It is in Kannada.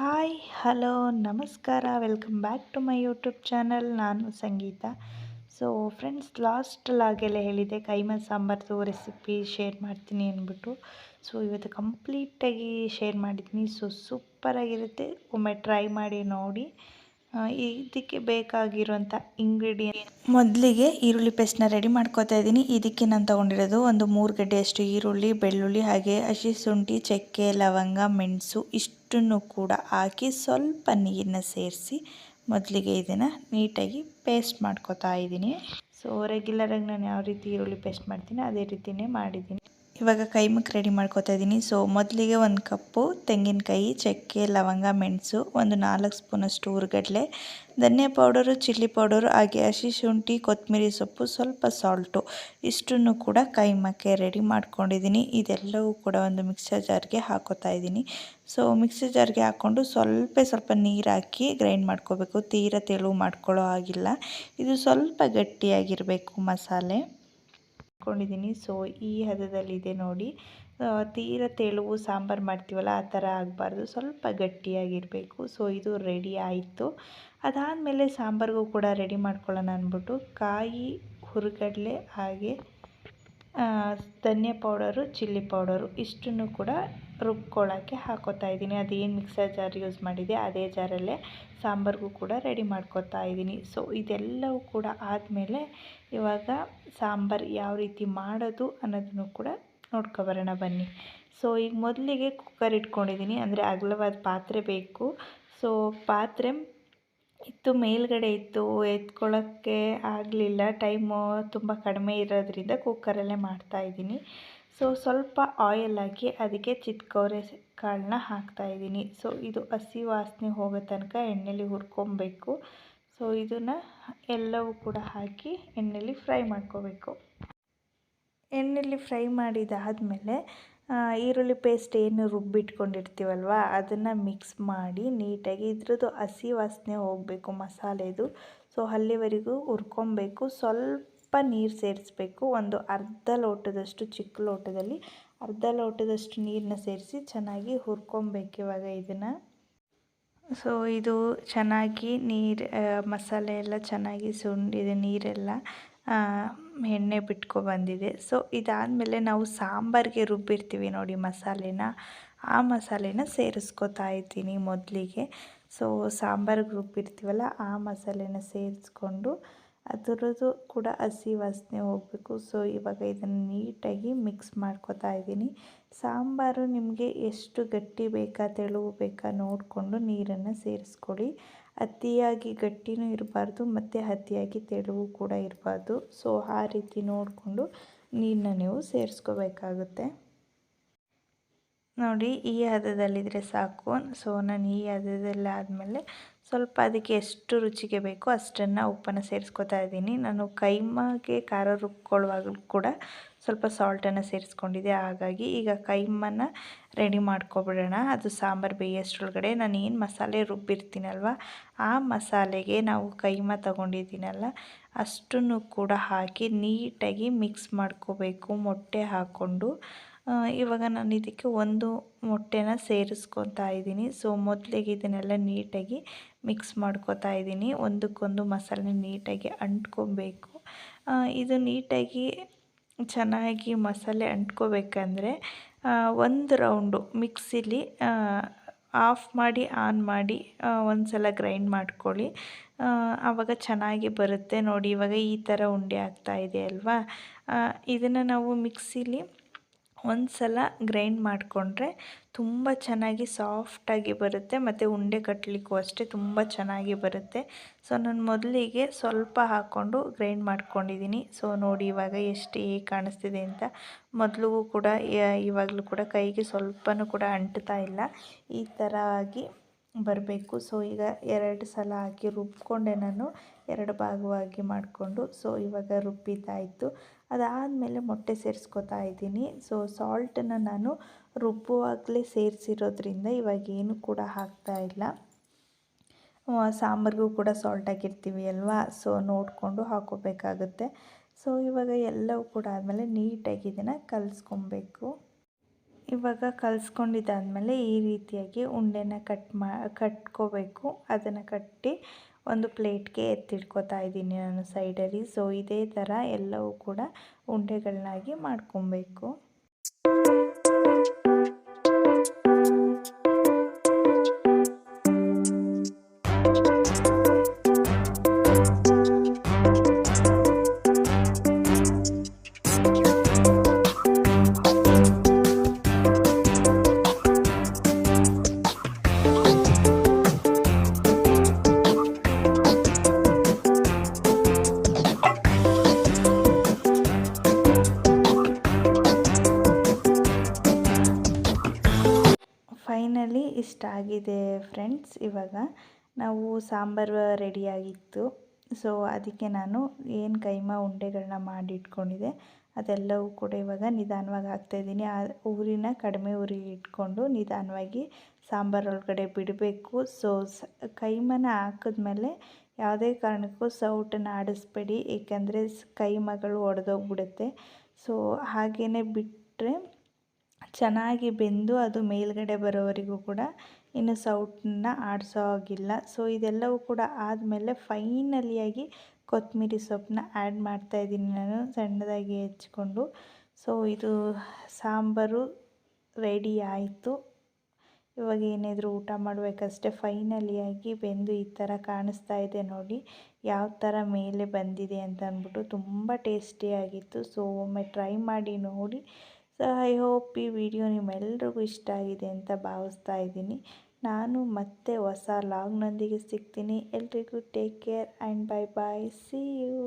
ಹಾಯ್, ಹಲೋ, ನಮಸ್ಕಾರ. Welcome back to my YouTube channel. ನಾನು ಸಂಗೀತ. ಸೊ, ಫ್ರೆಂಡ್ಸ್ ಲಾಸ್ಟಲ್ಲಾಗೆಲ್ಲ ಹೇಳಿದೆ ಕೈಮ ಸಾಂಬಾರ್ದು ರೆಸಿಪಿ ಶೇರ್ ಮಾಡ್ತೀನಿ ಅಂದ್ಬಿಟ್ಟು. ಸೊ, ಇವತ್ತು ಕಂಪ್ಲೀಟಾಗಿ ಶೇರ್ ಮಾಡಿದ್ದೀನಿ. ಸೊ, ಸೂಪರಾಗಿರುತ್ತೆ. ಒಮ್ಮೆ ಟ್ರೈ ಮಾಡಿ ನೋಡಿ. ಇದಕ್ಕೆ ಬೇಕಾಗಿರುವಂಥ ಇಂಗ್ರೀಡಿಯೆಂಟ್ ಮೊದಲಿಗೆ ಈರುಳ್ಳಿ ಪೇಸ್ಟ್ನ ರೆಡಿ ಮಾಡ್ಕೋತಾ ಇದ್ದೀನಿ. ಇದಕ್ಕೆ ನಾನು ತೊಗೊಂಡಿರೋದು ಒಂದು ಮೂರು ಗಡ್ಡೆಯಷ್ಟು ಈರುಳ್ಳಿ, ಬೆಳ್ಳುಳ್ಳಿ ಹಾಗೆ ಹಸಿ ಶುಂಠಿ, ಚಕ್ಕೆ, ಲವಂಗ, ಮೆಣಸು ಇಷ್ಟನ್ನು ಕೂಡ ಹಾಕಿ ಸ್ವಲ್ಪ ನೀರನ್ನ ಸೇರಿಸಿ ಮೊದಲಿಗೆ ಇದನ್ನು ನೀಟಾಗಿ ಪೇಸ್ಟ್ ಮಾಡ್ಕೋತಾ ಇದ್ದೀನಿ. ಸೊ ರೆಗ್ಯುಲರಾಗಿ ನಾನು ಯಾವ ರೀತಿ ಈರುಳ್ಳಿ ಪೇಸ್ಟ್ ಮಾಡ್ತೀನಿ, ಅದೇ ರೀತಿಯೇ ಮಾಡಿದ್ದೀನಿ. ಇವಾಗ ಕೈಮಕ್ಕೆ ರೆಡಿ ಮಾಡ್ಕೋತಾ ಇದ್ದೀನಿ. ಸೊ ಮೊದಲಿಗೆ ಒಂದು ಕಪ್ಪು, ತೆಂಗಿನಕಾಯಿ, ಚಕ್ಕೆ, ಲವಂಗ, ಮೆಣಸು, ಒಂದು ನಾಲ್ಕು ಸ್ಪೂನಷ್ಟು ಹುರ್ಗಡ್ಲೆ ಧನ್ಯ ಪೌಡರು, ಚಿಲ್ಲಿ ಪೌಡರು, ಹಾಗೆ ಹಸಿ ಶುಂಠಿ ಕೊತ್ತಂಬರಿ ಸೊಪ್ಪು, ಸ್ವಲ್ಪ ಸಾಲ್ಟು. ಇಷ್ಟನ್ನು ಕೂಡ ಕೈಮಕ್ಕೆ ರೆಡಿ ಮಾಡ್ಕೊಂಡಿದ್ದೀನಿ. ಇದೆಲ್ಲವೂ ಕೂಡ ಒಂದು ಮಿಕ್ಸರ್ ಜಾರ್ಗೆ ಹಾಕೋತಾ ಇದ್ದೀನಿ. ಸೊ ಮಿಕ್ಸರ್ ಜಾರ್ಗೆ ಹಾಕ್ಕೊಂಡು ಸ್ವಲ್ಪ ಸ್ವಲ್ಪ ನೀರು ಹಾಕಿ ಗ್ರೈಂಡ್ ಮಾಡ್ಕೋಬೇಕು. ತೀರ ತೆಳು ಮಾಡ್ಕೊಳ್ಳೋ ಆಗಿಲ್ಲ ಇದು ಸ್ವಲ್ಪ ಗಟ್ಟಿಯಾಗಿರಬೇಕು ಮಸಾಲೆ. ಹಾಕ್ಕೊಂಡಿದ್ದೀನಿ ಸೊ ಈ ಹದದಲ್ಲಿದೆ ನೋಡಿ. ತೀರ ತೆಳುವು, ಸಾಂಬಾರು ಮಾಡ್ತೀವಲ್ಲ, ಆ ಥರ ಆಗಬಾರ್ದು. ಸ್ವಲ್ಪ ಗಟ್ಟಿಯಾಗಿರಬೇಕು. ಸೊ ಇದು ರೆಡಿ ಆಯಿತು. ಅದಾದಮೇಲೆ ಸಾಂಬಾರಿಗೂ ಕೂಡ ರೆಡಿ ಮಾಡ್ಕೊಳ್ಳೋಣ ಅಂದ್ಬಿಟ್ಟು ಕಾಯಿ, ಹುರುಗಡಲೆ, ಹಾಗೆ ಧನಿಯಾ ಪೌಡರು, ಚಿಲ್ಲಿ ಪೌಡರು ಇಷ್ಟನ್ನು ಕೂಡ ರುಬ್ಕೊಳ್ಳೋಕ್ಕೆ ಹಾಕೋತಾ ಇದ್ದೀನಿ. ಅದೇನು ಮಿಕ್ಸರ್ ಜಾರ್ ಯೂಸ್ ಮಾಡಿದೆ ಅದೇ ಜಾರಲ್ಲೇ ಸಾಂಬಾರಿಗೂ ಕೂಡ ರೆಡಿ ಮಾಡ್ಕೋತಾ ಇದ್ದೀನಿ. ಸೊ, ಇದೆಲ್ಲವೂ ಕೂಡ ಆದಮೇಲೆ ಇವಾಗ ಸಾಂಬಾರು ಯಾವ ರೀತಿ ಮಾಡೋದು ಅನ್ನೋದನ್ನು ಕೂಡ ನೋಡ್ಕೊಬರೋಣ ಬನ್ನಿ. ಸೊ, ಈಗ ಮೊದಲಿಗೆ ಕುಕ್ಕರ್ ಇಟ್ಕೊಂಡಿದ್ದೀನಿ. ಅಂದರೆ ಅಗಲವಾದ ಪಾತ್ರೆ ಬೇಕು. ಸೊ, ಪಾತ್ರೆ ಇತ್ತು, ಮೇಲ್ಗಡೆ ಇತ್ತು, ಎತ್ಕೊಳ್ಳೋಕ್ಕೆ ಆಗಲಿಲ್ಲ. ಟೈಮು ತುಂಬ ಕಡಿಮೆ ಇರೋದ್ರಿಂದ ಕುಕ್ಕರಲ್ಲೇ ಮಾಡ್ತಾಯಿದ್ದೀನಿ ಸೊ ಸ್ವಲ್ಪ ಆಯಿಲ್ ಹಾಕಿ ಅದಕ್ಕೆ ಚಿತ್ಕೌರೆ ಕಾಳನ್ನ ಹಾಕ್ತಾಯಿದ್ದೀನಿ ಸೊ ಇದು ಹಸಿ ವಾಸನೆ ಹೋಗೋ ತನಕ ಎಣ್ಣೆಲಿ ಹುರ್ಕೊಬೇಕು. ಸೊ ಇದನ್ನು ಎಲ್ಲವೂ ಕೂಡ ಹಾಕಿ ಎಣ್ಣೆಲಿ ಫ್ರೈ ಮಾಡ್ಕೋಬೇಕು. ಎಣ್ಣೆಲಿ ಫ್ರೈ ಮಾಡಿದಾದಮೇಲೆ ಈರುಳ್ಳಿ ಪೇಸ್ಟ್ ಏನು ರುಬ್ಬಿಟ್ಕೊಂಡಿರ್ತೀವಲ್ವ, ಅದನ್ನು ಮಿಕ್ಸ್ ಮಾಡಿ ನೀಟಾಗಿ ಇದ್ರದ್ದು ಹಸಿ ವಾಸನೆ ಹೋಗಬೇಕು ಮಸಾಲೆದು. ಸೊ ಅಲ್ಲಿವರೆಗೂ ಹುರ್ಕೊಬೇಕು. ಸ್ವಲ್ಪ ನೀರು ಸೇರಿಸ್ಬೇಕು. ಒಂದು ಅರ್ಧ ಲೋಟದಷ್ಟು ಚಿಕ್ಕ ಲೋಟದಲ್ಲಿ ಅರ್ಧ ಲೋಟದಷ್ಟು ನೀರನ್ನ ಸೇರಿಸಿ ಚೆನ್ನಾಗಿ ಹುರ್ಕೊಬೇಕು ಇವಾಗ ಇದನ್ನು. ಸೊ ಇದು ಚೆನ್ನಾಗಿ ನೀರು ಮಸಾಲೆ ಎಲ್ಲ ಚೆನ್ನಾಗಿ ಸುಂಡಿದೆ ನೀರೆಲ್ಲ ಎಣ್ಣೆ ಬಿಟ್ಕೊ ಬಂದಿದೆ. ಸೊ ಇದಾದಮೇಲೆ ನಾವು ಸಾಂಬಾರಿಗೆ ರುಬ್ಬಿರ್ತೀವಿ ನೋಡಿ ಮಸಾಲೆನ. ಆ ಮಸಾಲೆನ ಸೇರಿಸ್ಕೊತಾ ಇದ್ದೀನಿ ಮೊದಲಿಗೆ. ಸೊ ಸಾಂಬಾರಿಗೆ ರುಬ್ಬಿರ್ತೀವಲ್ಲ, ಆ ಮಸಾಲೆನ ಸೇರಿಸ್ಕೊಂಡು ಅದರದ್ದು ಕೂಡ ಹಸಿ ವಾಸನೆ ಹೋಗಬೇಕು. ಸೊ ಇವಾಗ ಇದನ್ನು ನೀಟಾಗಿ ಮಿಕ್ಸ್ ಮಾಡ್ಕೋತಾ ಇದ್ದೀನಿ. ಸಾಂಬಾರು ನಿಮಗೆ ಎಷ್ಟು ಗಟ್ಟಿ ಬೇಕಾ, ತೆಳುವು ಬೇಕಾ ನೋಡಿಕೊಂಡು ನೀರನ್ನು ಸೇರಿಸ್ಕೊಳ್ಳಿ. ಅತಿಯಾಗಿ ಗಟ್ಟಿನೂ ಇರಬಾರ್ದು, ಮತ್ತು ಅತಿಯಾಗಿ ತೆಳುವು ಕೂಡ ಇರಬಾರ್ದು. ಸೊ ಆ ರೀತಿ ನೋಡಿಕೊಂಡು ನೀರನ್ನ ನೀವು ಸೇರಿಸ್ಕೋಬೇಕಾಗುತ್ತೆ. ನೋಡಿ ಈ ಹದದಲ್ಲಿದ್ದರೆ ಸಾಕು. ಸೊ ನಾನು ಈ ಹದದಲ್ಲಿ ಆದಮೇಲೆ ಸ್ವಲ್ಪ ಅದಕ್ಕೆ ಎಷ್ಟು ರುಚಿಗೆ ಬೇಕೋ ಅಷ್ಟನ್ನು ಉಪ್ಪನ್ನು ಸೇರಿಸ್ಕೊತಾ ಇದ್ದೀನಿ. ನಾನು ಕೈಮಗೆ ಖಾರ ರುಬ್ಕೊಳ್ಳುವಾಗಲೂ ಕೂಡ ಸ್ವಲ್ಪ ಸಾಲ್ಟನ್ನು ಸೇರಿಸ್ಕೊಂಡಿದ್ದೆ. ಹಾಗಾಗಿ ಈಗ ಕೈಮನ್ನ ರೆಡಿ ಮಾಡ್ಕೊಬಿಡೋಣ. ಅದು ಸಾಂಬಾರು ಬೇಯೋಷ್ಟ್ರೊಳಗಡೆ. ನಾನು ಏನು ಮಸಾಲೆ ರುಬ್ಬಿರ್ತೀನಲ್ವ, ಆ ಮಸಾಲೆಗೆ ನಾವು ಕೈಮ ತಗೊಂಡಿದ್ದೀನಲ್ಲ, ಅಷ್ಟನ್ನು ಕೂಡ ಹಾಕಿ ನೀಟಾಗಿ ಮಿಕ್ಸ್ ಮಾಡ್ಕೋಬೇಕು. ಮೊಟ್ಟೆ ಹಾಕ್ಕೊಂಡು ಇವಾಗ ನಾನು ಇದಕ್ಕೆ ಒಂದು ಮೊಟ್ಟೆನ ಸೇರಿಸ್ಕೊತಾ ಇದ್ದೀನಿ. ಸೊ ಮೊದಲಿಗೆ ಇದನ್ನೆಲ್ಲ ನೀಟಾಗಿ ಮಿಕ್ಸ್ ಮಾಡ್ಕೊತಾ ಇದ್ದೀನಿ. ಒಂದಕ್ಕೊಂದು ಮಸಾಲೆ ನೀಟಾಗಿ ಅಂಟ್ಕೊಬೇಕು. ಇದು ನೀಟಾಗಿ ಚೆನ್ನಾಗಿ ಮಸಾಲೆ ಅಂಟ್ಕೋಬೇಕಂದ್ರೆ ಒಂದು ರೌಂಡು ಮಿಕ್ಸಿಲಿ ಆಫ್ ಮಾಡಿ, ಆನ್ ಮಾಡಿ ಒಂದು ಸಲ ಗ್ರೈಂಡ್ ಮಾಡ್ಕೊಳ್ಳಿ. ಆವಾಗ ಚೆನ್ನಾಗಿ ಬರುತ್ತೆ ನೋಡಿ. ಇವಾಗ ಈ ಥರ ಉಂಡೆ ಆಗ್ತಾ ಇದೆ ಅಲ್ವಾ? ಇದನ್ನು ನಾವು ಮಿಕ್ಸಿಲಿ ಒಂದು ಸಲ ಗ್ರೈಂಡ್ ಮಾಡಿಕೊಂಡ್ರೆ ತುಂಬ ಚೆನ್ನಾಗಿ ಸಾಫ್ಟಾಗಿ ಬರುತ್ತೆ ಮತ್ತು ಉಂಡೆ ಕಟ್ಟಲಿಕ್ಕೂ ಅಷ್ಟೇ ತುಂಬ ಚೆನ್ನಾಗಿ ಬರುತ್ತೆ. ಸೊ ನಾನು ಮೊದಲಿಗೆ ಸ್ವಲ್ಪ ಹಾಕ್ಕೊಂಡು ಗ್ರೈಂಡ್ ಮಾಡ್ಕೊಂಡಿದ್ದೀನಿ ಸೊ ನೋಡಿ ಇವಾಗ ಎಷ್ಟು ಹೇಗೆ ಕಾಣಿಸ್ತಿದೆ ಅಂತ. ಮೊದಲಿಗೂ ಕೂಡ ಇವಾಗಲೂ ಕೂಡ ಕೈಗೆ ಸ್ವಲ್ಪನೂ ಕೂಡ ಅಂಟ್ತಾ ಇಲ್ಲ. ಈ ಥರ ಆಗಿ ಬರಬೇಕು. ಸೊ, ಈಗ ಎರಡು ಸಲ ಹಾಕಿ ರುಬ್ಕೊಂಡೆ ನಾನು. ಎರಡು ಭಾಗವಾಗಿ ಮಾಡಿಕೊಂಡು. ಸೊ, ಇವಾಗ ರುಬ್ಬಿದ್ದಾಯಿತು. ಅದಾದಮೇಲೆ ಮೊಟ್ಟೆ ಸೇರಿಸ್ಕೊತಾ ಇದ್ದೀನಿ. ಸೊ, ಸಾಲ್ಟನ್ನು ನಾನು ರುಬ್ಬುವಾಗಲೇ ಸೇರಿಸಿರೋದ್ರಿಂದ ಇವಾಗ ಏನು ಕೂಡ ಹಾಕ್ತಾ ಇಲ್ಲ. ಸಾಂಬಾರಿಗೂ ಕೂಡ ಸಾಲ್ಟ್ ಹಾಕಿರ್ತೀವಿ ಅಲ್ವಾ? ಸೊ, ನೋಡಿಕೊಂಡು ಹಾಕೋಬೇಕಾಗುತ್ತೆ. ಸೊ, ಇವಾಗ ಎಲ್ಲವೂ ಕೂಡ ಆದಮೇಲೆ ನೀಟಾಗಿ ಇದನ್ನು ಕಲಿಸ್ಕೊಬೇಕು. ಇವಾಗ ಕಲಿಸ್ಕೊಂಡಿದ್ದಾದಮೇಲೆ ಈ ರೀತಿಯಾಗಿ ಉಂಡೆನ ಕಟ್ ಮಾ, ಕಟ್ಕೋಬೇಕು. ಅದನ್ನು ಕಟ್ಟಿ ಒಂದು ಪ್ಲೇಟ್ಗೆ ಎತ್ತಿಡ್ಕೊತಾ ಇದ್ದೀನಿ ನಾನು ಸೈಡಲ್ಲಿ. ಸೊ ಇದೇ ಥರ ಎಲ್ಲವೂ ಕೂಡ ಉಂಡೆಗಳನ್ನಾಗಿ ಮಾಡ್ಕೊಬೇಕು. ಇಷ್ಟ ಆಗಿದೆ ಫ್ರೆಂಡ್ಸ್ ಇವಾಗ ನಾವು ಸಾಂಬಾರು ರೆಡಿಯಾಗಿತ್ತು ಸೊ ಅದಕ್ಕೆ ನಾನು ಏನು ಕೈಮಾ ಉಂಡೆಗಳನ್ನ ಮಾಡಿ ಇಟ್ಕೊಂಡಿದ್ದೆ ಅದೆಲ್ಲವೂ ಕೂಡ ಇವಾಗ ನಿಧಾನವಾಗಿ ಹಾಕ್ತಾಯಿದ್ದೀನಿ ಆ ಊರಿನ ಕಡಿಮೆ ಊರಿ ಇಟ್ಕೊಂಡು ನಿಧಾನವಾಗಿ ಸಾಂಬಾರೊಳಗಡೆ ಬಿಡಬೇಕು. ಸೊ ಸ ಕೈಮನ ಹಾಕಿದ್ಮೇಲೆ ಯಾವುದೇ ಕಾರಣಕ್ಕೂ ಸೌಟನ್ನು ಆಡಿಸ್ಬೇಡಿ, ಏಕೆಂದರೆ ಕೈಮಗಳು ಒಡೆದೋಗ್ಬಿಡುತ್ತೆ. ಸೊ ಹಾಗೆಯೇ ಬಿಟ್ಟರೆ ಚೆನ್ನಾಗಿ ಬೆಂದು ಅದು ಮೇಲ್ಗಡೆ ಬರೋವರೆಗೂ ಕೂಡ ಇನ್ನು ಸೌಟನ್ನ ಆಡಿಸೋ ಹಾಗಿಲ್ಲ. ಸೊ ಇದೆಲ್ಲವೂ ಕೂಡ ಆದಮೇಲೆ ಫೈನಲಿಯಾಗಿ ಕೊತ್ತಂಬರಿ ಸೊಪ್ಪನ್ನ ಆ್ಯಡ್ ಮಾಡ್ತಾಯಿದ್ದೀನಿ ನಾನು, ಸಣ್ಣದಾಗಿ ಹೆಚ್ಕೊಂಡು. ಸೊ ಇದು ಸಾಂಬಾರು ರೆಡಿ ಆಯಿತು. ಇವಾಗ ಏನಾದರೂ ಊಟ ಮಾಡಬೇಕಷ್ಟೆ. ಫೈನಲಿಯಾಗಿ ಬೆಂದು ಈ ಥರ ಕಾಣಿಸ್ತಾ ಇದೆ ನೋಡಿ, ಯಾವ ಥರ ಮೇಲೆ ಬಂದಿದೆ ಅಂತ ಅಂದ್ಬಿಟ್ಟು ತುಂಬ ಟೇಸ್ಟಿಯಾಗಿತ್ತು ಸೊ ಒಮ್ಮೆ ಟ್ರೈ ಮಾಡಿ ನೋಡಿ. ಸೊ ಐ ಹೋಪ್ ಈ ವಿಡಿಯೋ ನಿಮ್ಮೆಲ್ರಿಗೂ ಇಷ್ಟ ಆಗಿದೆ ಅಂತ ಭಾವಿಸ್ತಾ ಇದ್ದೀನಿ. ನಾನು ಮತ್ತೆ ಹೊಸ ಲಾಗ್ನೊಂದಿಗೆ ಸಿಗ್ತೀನಿ. ಎಲ್ರಿಗೂ take care and bye bye see you